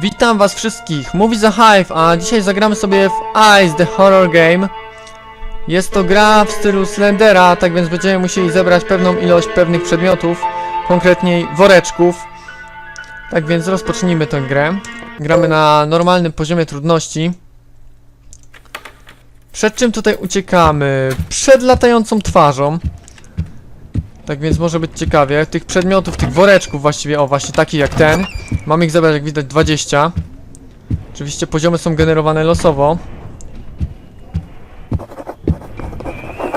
Witam was wszystkich, mówi The Hive, a dzisiaj zagramy sobie w Ice the Horror Game. Jest to gra w stylu Slendera, tak więc będziemy musieli zebrać pewną ilość pewnych przedmiotów, konkretniej woreczków. Tak więc rozpocznijmy tę grę. Gramy na normalnym poziomie trudności. Przed czym tutaj uciekamy? Przed latającą twarzą. Tak więc może być ciekawie. Tych przedmiotów, tych woreczków właściwie, o właśnie taki jak ten. Mam ich zebrać jak widać 20. Oczywiście poziomy są generowane losowo.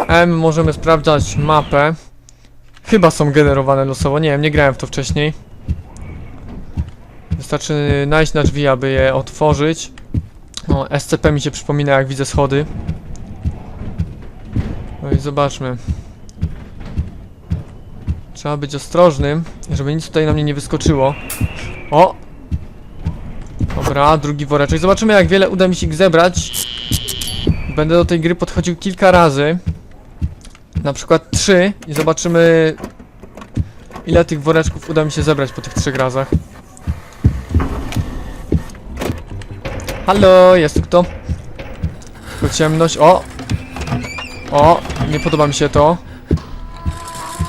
M możemy sprawdzać mapę. Chyba są generowane losowo, nie wiem, nie grałem w to wcześniej. Wystarczy najść na drzwi, aby je otworzyć. O, SCP mi się przypomina jak widzę schody. No i zobaczmy. Trzeba być ostrożnym, żeby nic tutaj na mnie nie wyskoczyło. O! Dobra, drugi woreczek. Zobaczymy jak wiele uda mi się ich zebrać. Będę do tej gry podchodził kilka razy. Na przykład trzy i zobaczymy ile tych woreczków uda mi się zebrać po tych trzech razach. Halo, jest tu kto? Tylko ciemność. O! O! Nie podoba mi się to.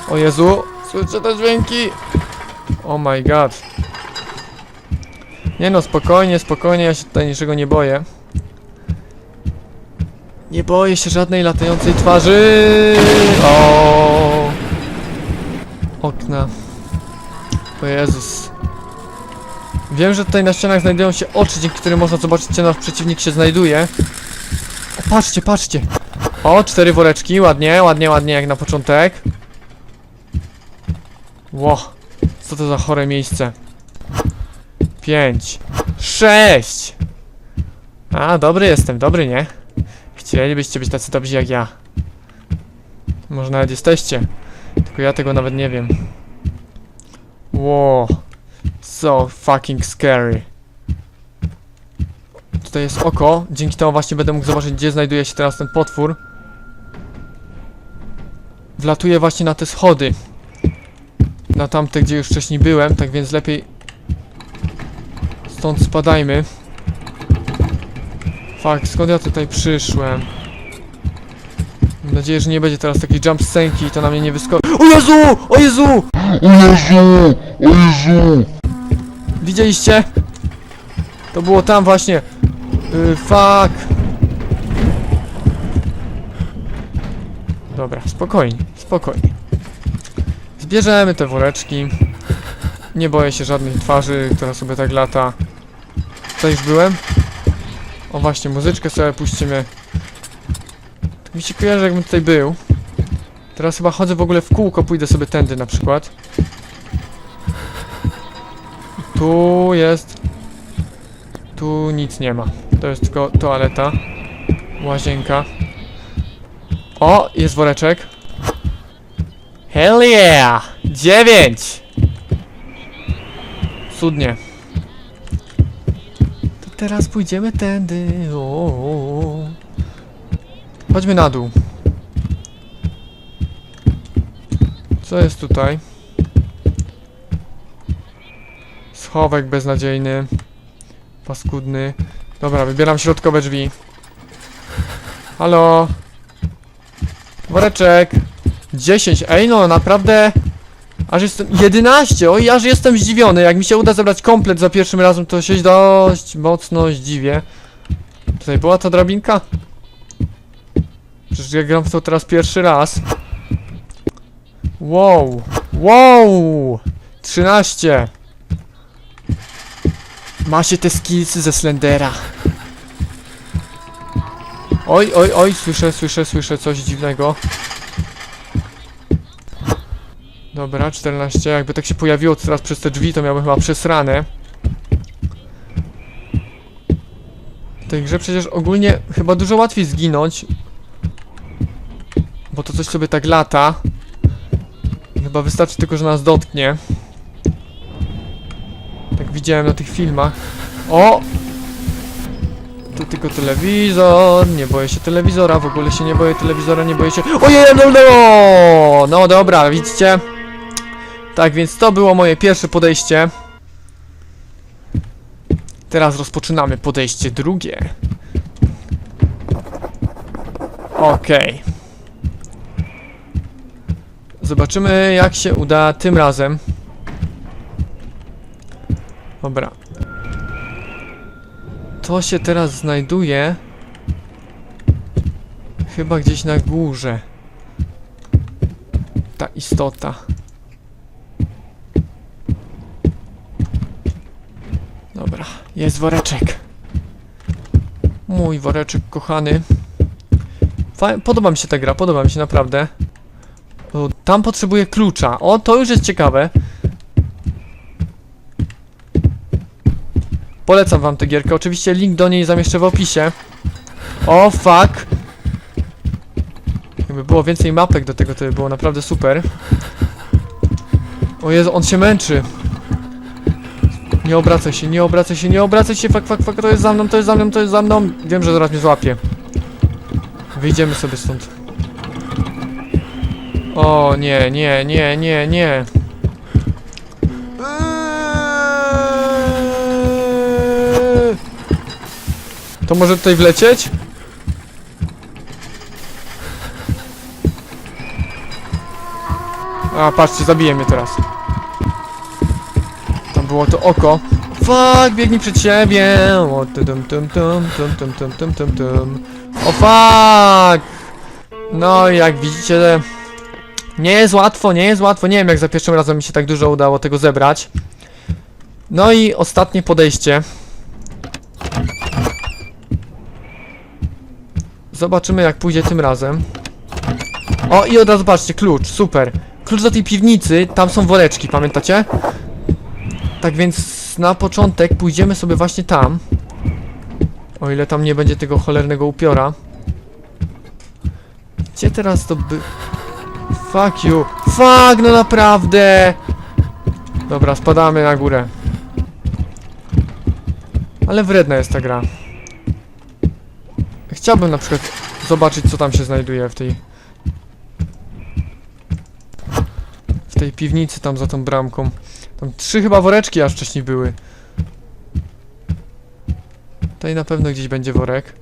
O Jezu! Słyszę te dźwięki! Oh my god. Nie no, spokojnie, spokojnie, ja się tutaj niczego nie boję. Nie boję się żadnej latającej twarzy. O. Okna. O Jezus. Wiem, że tutaj na ścianach znajdują się oczy, dzięki którym można zobaczyć, gdzie nasz przeciwnik się znajduje. O, patrzcie, patrzcie. O, cztery woreczki, ładnie, ładnie, ładnie, jak na początek. Ło, co to za chore miejsce. Pięć. Sześć! A, dobry jestem, dobry, nie? Chcielibyście być tacy dobrzy jak ja. Może nawet jesteście. Tylko ja tego nawet nie wiem. Ło. So fucking scary. Tutaj jest oko. Dzięki temu właśnie będę mógł zobaczyć, gdzie znajduje się teraz ten potwór. Wlatuję właśnie na te schody. Na tamte, gdzie już wcześniej byłem, tak więc lepiej stąd spadajmy. Fuck, skąd ja tutaj przyszłem? Mam nadzieję, że nie będzie teraz takiej jump scenki i to na mnie nie wyskoczy. O Jezu! O Jezu! O Jezu! O Jezu! Widzieliście? To było tam właśnie. Yy, fuck. Dobra, spokojnie, spokojnie. Zbierzemy te woreczki. Nie boję się żadnej twarzy, która sobie tak lata. Tutaj już byłem? O właśnie, muzyczkę sobie puścimy. Tak mi się kojarzy, jakbym tutaj był. Teraz chyba chodzę w ogóle w kółko, pójdę sobie tędy na przykład. Tu jest. Tu nic nie ma. To jest tylko toaleta. Łazienka. O, jest woreczek. Hell yeah! Dziewięć! Cudnie. To teraz pójdziemy tędy. O, o, o. Chodźmy na dół. Co jest tutaj? Schowek beznadziejny. Paskudny. Dobra, wybieram środkowe drzwi. Halo? Woreczek. 10. Ej no, naprawdę. Aż jestem. 11! Oj, aż jestem zdziwiony. Jak mi się uda zebrać komplet za pierwszym razem, to się dość mocno zdziwię. Tutaj była ta drabinka? Przecież ja gram w to teraz pierwszy raz. Wow! Wow! 13! Ma się te skillsy ze Slendera. Oj, oj, oj, słyszę, słyszę, słyszę coś dziwnego. Dobra, 14. Jakby tak się pojawiło teraz przez te drzwi, to miałbym chyba przesrane. W tej grze przecież ogólnie chyba dużo łatwiej zginąć. Bo to coś sobie tak lata. Chyba wystarczy tylko, że nas dotknie. Tak widziałem na tych filmach. O! Tu tylko telewizor, nie boję się telewizora, w ogóle się nie boję telewizora, nie boję się... Ojej, no, no! No dobra, widzicie? Tak więc to było moje pierwsze podejście. Teraz rozpoczynamy podejście drugie. Okej. Zobaczymy jak się uda tym razem. Dobra. To się teraz znajduje chyba gdzieś na górze. Ta istota. Dobra, jest woreczek. Mój woreczek kochany. Fa podoba mi się ta gra, podoba mi się naprawdę. O, tam potrzebuję klucza. O, to już jest ciekawe. Polecam wam tę gierkę. Oczywiście link do niej zamieszczę w opisie. O, fuck. Jakby było więcej mapek do tego, to by było naprawdę super. O Jezu, on się męczy. Nie obracaj się, nie obracaj się, nie obracaj się, fuck, fuck, fuck, to jest za mną, to jest za mną, to jest za mną. Wiem, że zaraz mnie złapie. Wyjdziemy sobie stąd. O nie, nie, nie, nie, nie. To może tutaj wlecieć? A, patrzcie, zabije mnie teraz. Było to oko. Fuck, biegnij przed siebie. O, tum, tum, tum, tum, tum, tum, tum, tum, tum. O, fuck! No, jak widzicie, nie jest łatwo, nie jest łatwo. Nie wiem, jak za pierwszym razem mi się tak dużo udało tego zebrać. No i ostatnie podejście. Zobaczymy, jak pójdzie tym razem. O, i od razu patrzcie, klucz, super. Klucz do tej piwnicy, tam są woreczki, pamiętacie? Tak więc na początek pójdziemy sobie właśnie tam. O ile tam nie będzie tego cholernego upiora. Gdzie teraz to by... Fuck you. Fuck, no naprawdę! Dobra, spadamy na górę. Ale wredna jest ta gra. Chciałbym na przykład zobaczyć, co tam się znajduje w tej... W tej piwnicy tam za tą bramką. Tam trzy chyba woreczki aż wcześniej były. Tutaj na pewno gdzieś będzie worek.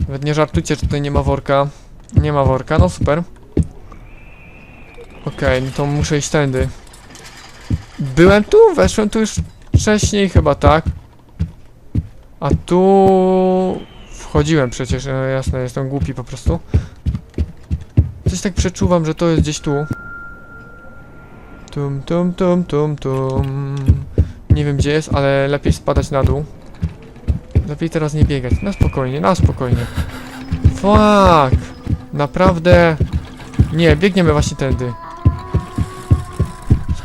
Nawet nie żartujcie, że tutaj nie ma worka. Nie ma worka, no super. Okej, no to muszę iść tędy. Byłem tu, weszłem tu już wcześniej chyba, tak? A tu... Wchodziłem przecież, e, jasne, jestem głupi po prostu. Coś tak przeczuwam, że to jest gdzieś tu. Tum, tum, tum, tum, tum. Nie wiem gdzie jest, ale lepiej spadać na dół. Lepiej teraz nie biegać. Na spokojnie, na spokojnie. Fuck! Naprawdę... Nie, biegniemy właśnie tędy.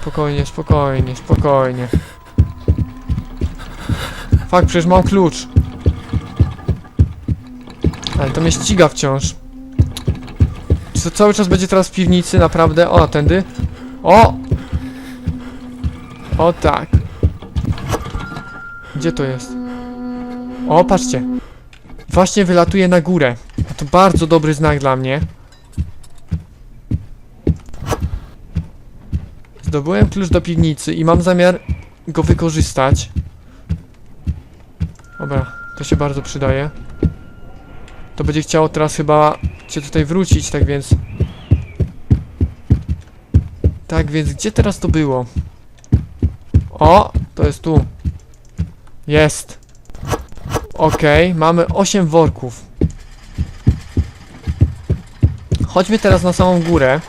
Spokojnie, spokojnie, spokojnie. Fuck, przecież mam klucz. Ale to mnie ściga wciąż. Czy to cały czas będzie teraz w piwnicy, naprawdę? O, tędy. O! O tak. Gdzie to jest? O, patrzcie. Właśnie wylatuje na górę. To bardzo dobry znak dla mnie. Zdobyłem klucz do piwnicy i mam zamiar go wykorzystać. Dobra, to się bardzo przydaje. To będzie chciało teraz chyba cię tutaj wrócić, tak więc... Tak więc, gdzie teraz to było? O, to jest tu. Jest. Okej, mamy 8 worków. Chodźmy teraz na samą górę.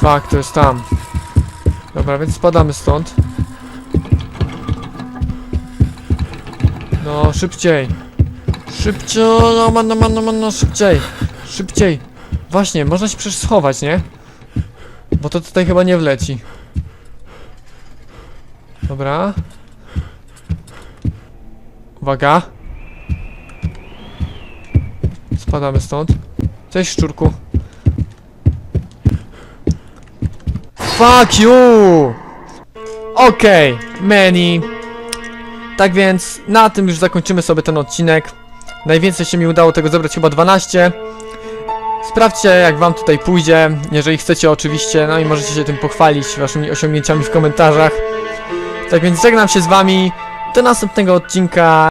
Fakt, to jest tam. Dobra, więc spadamy stąd. No, szybciej. Szybciej, no, no, no, no, no, no, szybciej. Szybciej. Właśnie, można się przecież schować, nie? Bo to tutaj chyba nie wleci. Dobra. Uwaga. Spadamy stąd. Cześć, szczurku. Fuck you! Okej, many. Tak więc na tym już zakończymy sobie ten odcinek. Najwięcej się mi udało tego zebrać chyba 12. Sprawdźcie jak wam tutaj pójdzie, jeżeli chcecie oczywiście, no i możecie się tym pochwalić waszymi osiągnięciami w komentarzach. Tak więc żegnam się z wami. Do następnego odcinka.